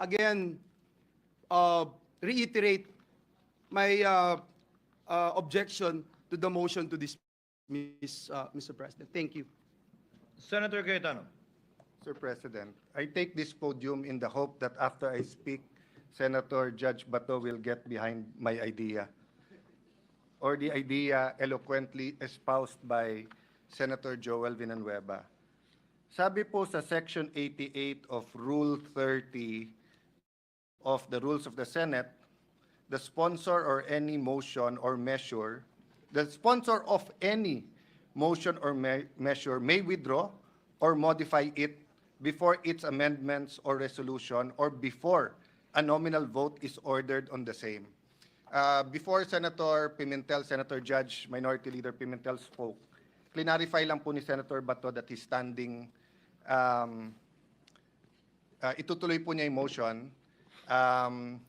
again, uh, reiterate my uh, uh, objection to the motion to dismiss, uh, Mr. President. Thank you. Senator Cayetano. Sir President, I take this podium in the hope that after I speak, Senator Judge Bato will get behind my idea or the idea eloquently espoused by Senator Joel Villanueva. Sabi po sa Section 88 of Rule 30 of the Rules of the Senate, the sponsor or any motion or measure, the sponsor of any motion or me- measure may withdraw or modify it before its amendments or resolution or before a nominal vote is ordered on the same. Uh, before Senator Pimentel, Senator Judge, Minority Leader Pimentel spoke, clarify lang po ni Senator Bato that he's standing, um, uh, itutuloy po niya yung motion. Um,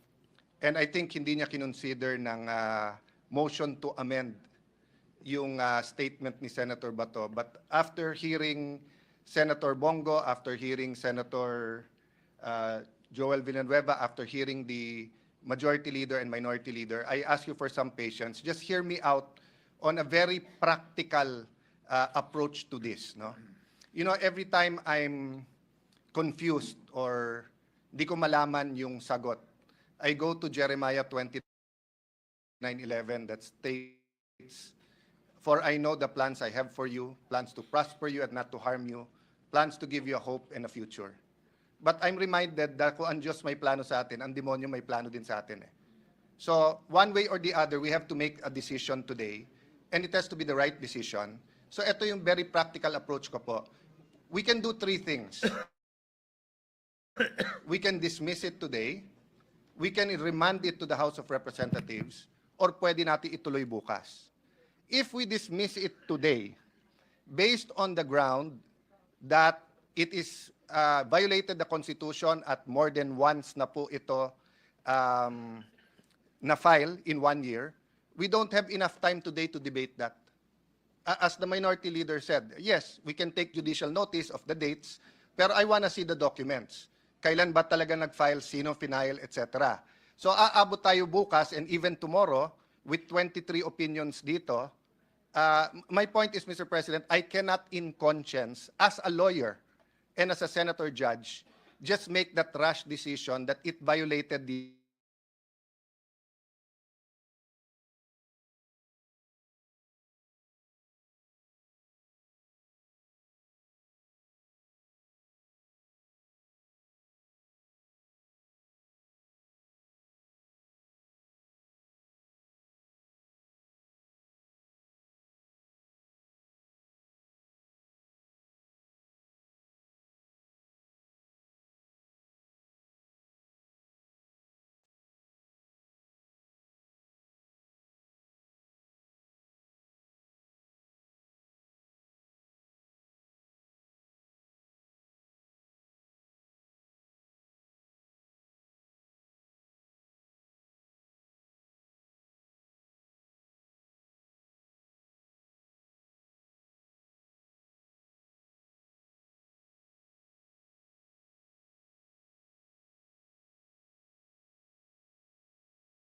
and I think hindi niya kinonsider ng uh, motion to amend yung uh, statement ni Senator Bato. But after hearing Senator Bongo, after hearing Senator uh, Joel Villanueva, after hearing the Majority Leader and Minority Leader, I ask you for some patience. Just hear me out on a very practical uh, approach to this. No? You know, every time I'm confused or di ko malaman yung sagot, I go to Jeremiah 29:11 that states, For I know the plans I have for you, plans to prosper you and not to harm you, plans to give you a hope and a future. But I'm reminded that kung ang Diyos may plano sa atin, ang demonyo may plano din sa atin eh. So, one way or the other, we have to make a decision today, and it has to be the right decision. So, ito yung very practical approach ko po. We can do three things. We can dismiss it today, we can remand it to the House of Representatives, or pwede natin ituloy bukas. If we dismiss it today, based on the ground that it is uh, violated the Constitution at more than once na po ito um, na-file in one year, we don't have enough time today to debate that. As the minority leader said, yes, we can take judicial notice of the dates, pero I want to see the documents. Kailan ba talaga nag-file, sino final, etc. So aabot tayo bukas and even tomorrow with 23 opinions dito. Uh, my point is, Mr. President, I cannot in conscience, as a lawyer and as a senator judge, just make that rash decision that it violated the